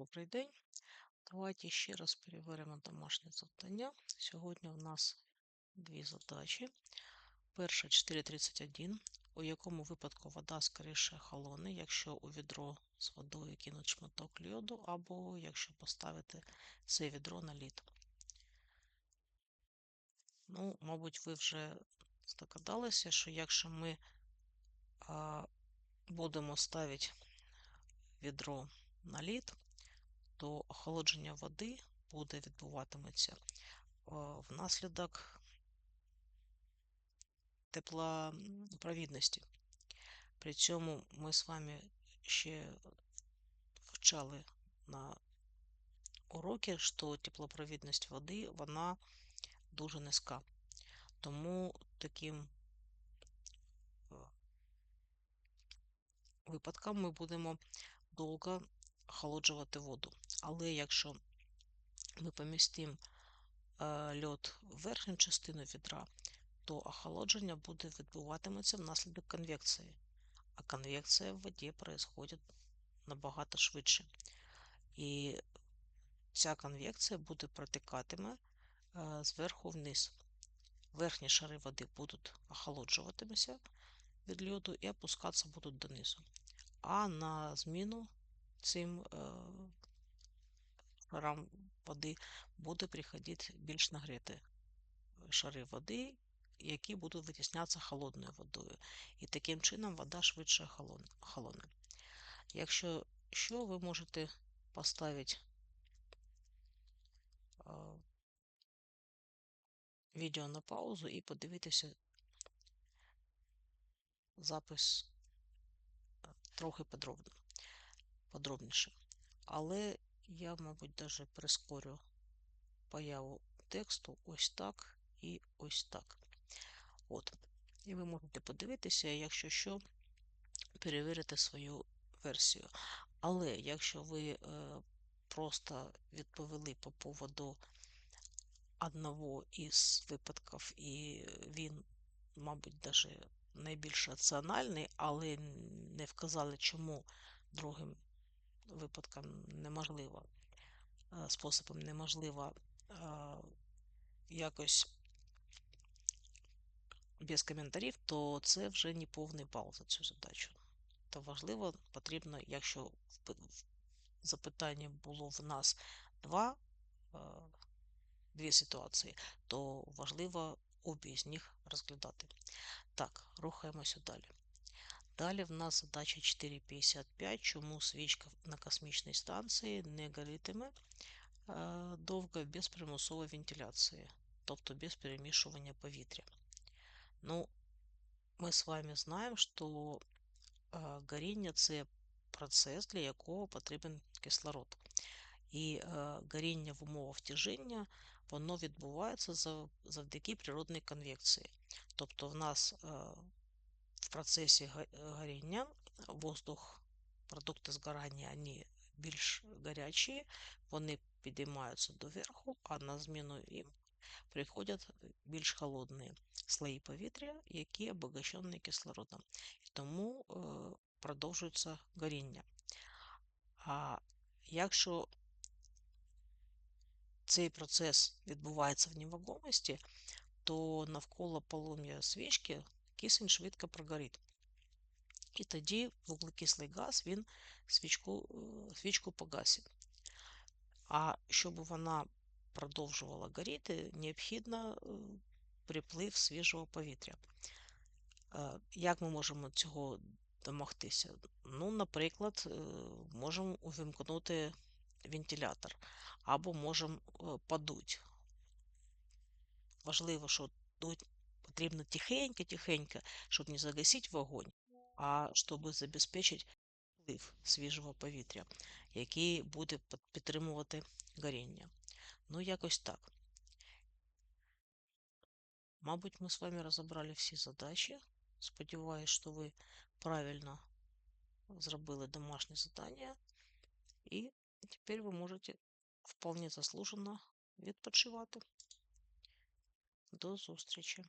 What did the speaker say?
Добрий день. Давайте ще раз перевіримо домашнє завдання. Сьогодні у нас дві задачі. Перша 4.31, у якому випадку вода скоріше холоне, якщо у відро з водою кинуть шматок льоду, або якщо поставити це відро на лід. Ну, мабуть, ви вже здогадалися, що якщо ми а, будемо ставити відро на лід, то охолодження води буде відбуватиметься внаслідок теплопровідності. При цьому ми з вами ще вчали на уроки, що теплопровідність води вона дуже низька. Тому таким випадкам ми будемо довго охолоджувати воду. Але якщо ми помістимо е, льод в верхню частину відра, то охолодження буде відбуватиметься внаслідок конвекції. А конвекція в воді відбувається набагато швидше. І ця конвекція буде протикатиме е, зверху вниз. Верхні шари води будуть охолоджуватимися від льоду і опускатися будуть донизу. А на зміну цим шарам води буде приходити більш нагріти шари води, які будуть витіснятися холодною водою. І таким чином вода швидше холоне. Якщо що, ви можете поставити відео на паузу і подивитися запис трохи подробно, подробніше. Але я, мабуть, даже прискорю появу тексту ось так і ось так. От. І ви можете подивитися, якщо що, перевірити свою версію. Але якщо ви е, просто відповіли по поводу одного із випадків, і він, мабуть, даже найбільш раціональний, але не вказали, чому другим випадкам неможливо, е, способом неможливо е, якось без коментарів, то це вже не повний бал за цю задачу. То важливо, потрібно, якщо в запитанні було в нас два, е, дві ситуації, то важливо обі з них розглядати. Так, рухаємося далі. Далі в нас задача 4.55, чому свічка на космічній станції не горитиме довго без примусової вентиляції, тобто без перемішування повітря. Ну, ми з вами знаємо, що горіння це процес, для якого потрібен кислород. І горіння в умовах тяжіння воно відбувається завдяки природній конвекції. Тобто в нас в процесі горіння воздух, продукти згорання, вони більш гарячі, вони підіймаються доверху, а на зміну їм приходять більш холодні слої повітря, які обогащені кислородом. І тому е, продовжується горіння. А якщо цей процес відбувається в невагомості, то навколо полум'я свічки кисень швидко прогорить. І тоді вуглекислий газ він свічку э, свічку погасить. А щоб вона продовжувала горіти, необхідно э, приплив свіжого повітря. Э, як ми можемо цього домогтися? Ну, Наприклад, можемо увімкнути вентилятор або можемо подути. Важливо, що потрібно тихенько-тихенько, щоб не загасити вогонь, а щоб забезпечити вплив свіжого повітря, який буде підтримувати горіння. Ну, якось так. Мабуть, ми з вами розібрали всі задачі. Сподіваюсь, що ви правильно зробили домашнє завдання. І тепер ви можете вполне заслужено відпочивати. До зустрічі!